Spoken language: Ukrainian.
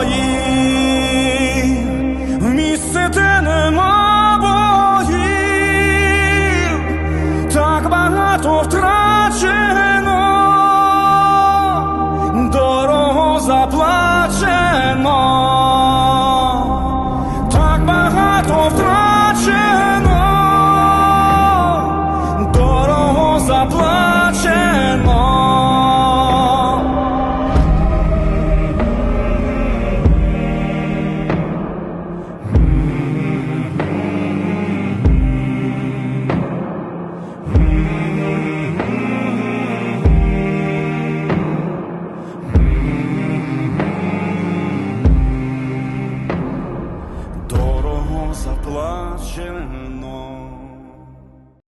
вої, в місце, де нема боїв, так багато втрачено, дорого заплачено, так багато втрачено, дорого заплачено. watching on.